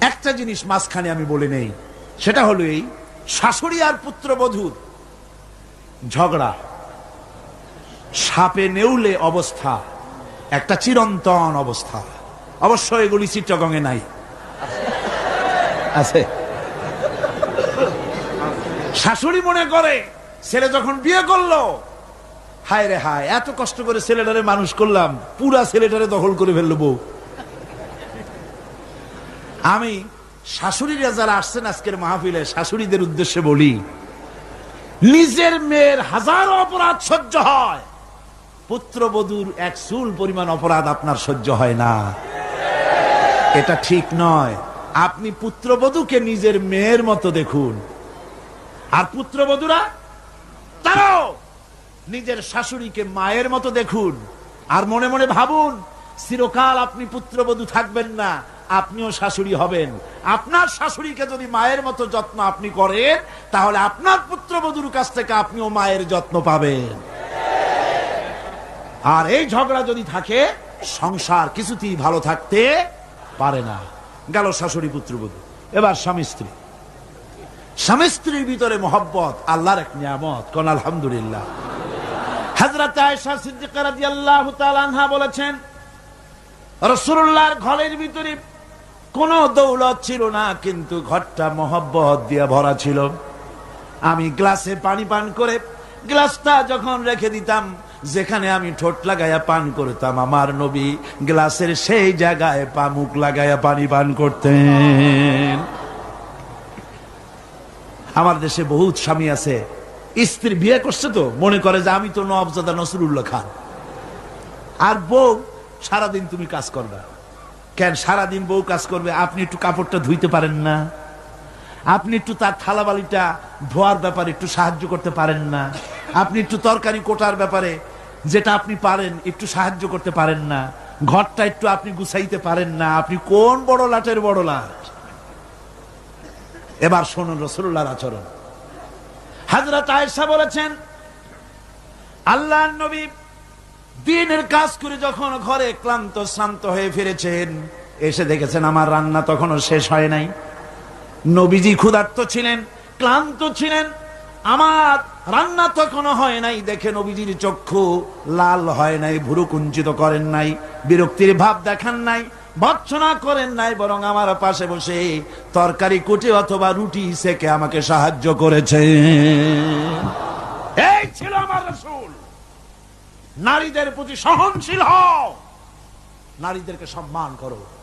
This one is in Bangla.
একটা জিনিস মাঝখানে আমি বলে নেই, সেটা হলো এই শাশুড়ি আর পুত্রবধূর ঝগড়া। সাপে নেউলে অবস্থা, একটা চিরন্তন অবস্থা। অবশ্য এগুলি চিত্রগঙ্গে নাই। আছে। শাশুড়ি মনে করে, ছেলে যখন বিয়ে করল হায় রে হায়, এত কষ্ট করে ছেলেটারে মানুষ করলাম, পুরা ছেলেটারে দখল করে ফেলল বউ। আমি শাশুড়িরা যারা আসছেন আজকের মাহফিলে, শাশুড়িদের উদ্দেশ্যে বলি, নিজের মেয়ের হাজারো অপরাধ সহ্য হয়। পুত্রবধূর এক চুল পরিমাণ অপরাধ আপনার সহ্য হয় না। এটা ঠিক নয়। আপনি পুত্রবধূকে নিজের মেয়ের মতো দেখুন। আর পুত্রবধূরা, তারাও নিজের শাশুড়িকে মায়ের মতো দেখুন। আর মনে মনে ভাবুন, চিরকাল আপনি পুত্রবধূ থাকবেন না, আপনিও শাশুড়ি হবেন। আপনার শাশুড়িকে যদি মায়ের মতো যত্ন আপনি করেন, তাহলে আপনার পুত্রবধূর কাছ থেকে আপনিও মায়ের যত্ন পাবেন। আর এই ঝগড়া যদি থাকে, সংসার কিছুতেই ভালো থাকতে পারে না। গেল শাশুড়ি পুত্রবধূ। এবার স্বামী স্ত্রী। স্বামী স্ত্রীর ভিতরে মোহব্বত, আল্লাহর এক নিয়ামত, কোন আলহামদুলিল্লাহ। হযরত আয়েশা সিদ্দিকা রাদিয়াল্লাহু তাআলা আনহা বলেছেন, রাসূলুল্লাহর ঘরের ভিতরে কোনো দৌলত ছিল না, কিন্তু ঘরটা মোহব্বত দিয়ে ভরা ছিল। আমি গ্লাসে পানি পান করে গ্লাসটা যখন রেখে দিতাম, যেখানে আমি ঠোঁট লাগাইয়া পান করতাম, আমার নবী গ্লাসের সেই জায়গায় পামুক লাগাইয়া পানি পান করতেন। আমার দেশে বহুত স্বামী আছে স্ত্রী বিয়ে করছে তো, মনে করে যে আমি তো নবজাদা নসরুল্লাহ খান। আর বউ, সারাদিন তুমি কাজ করবে। কেন সারাদিন বউ কাজ করবে? আপনি একটু কাপড়টা ধুইতে পারেন না। আপনি একটু তার থালাবালিটা ধোয়ার ব্যাপারে একটু সাহায্য করতে পারেন না। আপনি একটু তরকারি কোটার ব্যাপারে যেটা আপনি পারেন, একটু সাহায্য করতে পারেন না। ঘরটা একটু আপনি গুছাইতে পারেন না। আপনি কোন বড় লাটের বড় লাট? এবার শুনুন রসুল্লাহর আচরণ। হাজরত আয়েশা বলেছেন আল্লাহ নবী দিনের কাজ করে যখন ঘরে ক্লান্ত, শ্রান্ত হয়ে ফিরেছেন, এসে দেখেছেন আমার রান্না তখনও শেষ হয় নাই। নবীজি ক্ষুধার্ত ছিলেন, ক্লান্ত ছিলেন, আমার রান্না তখনও হয় নাই। দেখে নবীজির চক্ষু লাল হয় নাই, ভুরু কুঞ্চিত করেন নাই, বিরক্তির ভাব দেখান নাই। ভৎসনা করেন নাই, বরং আমার পাশে বসে তরকারি, কুটি অথবা রুটি সেকে আমাকে সাহায্য করেছে। এই ছিল আমার রসুল। নারীদের প্রতি সহনশীল হও। নারীদেরকে সম্মান করো।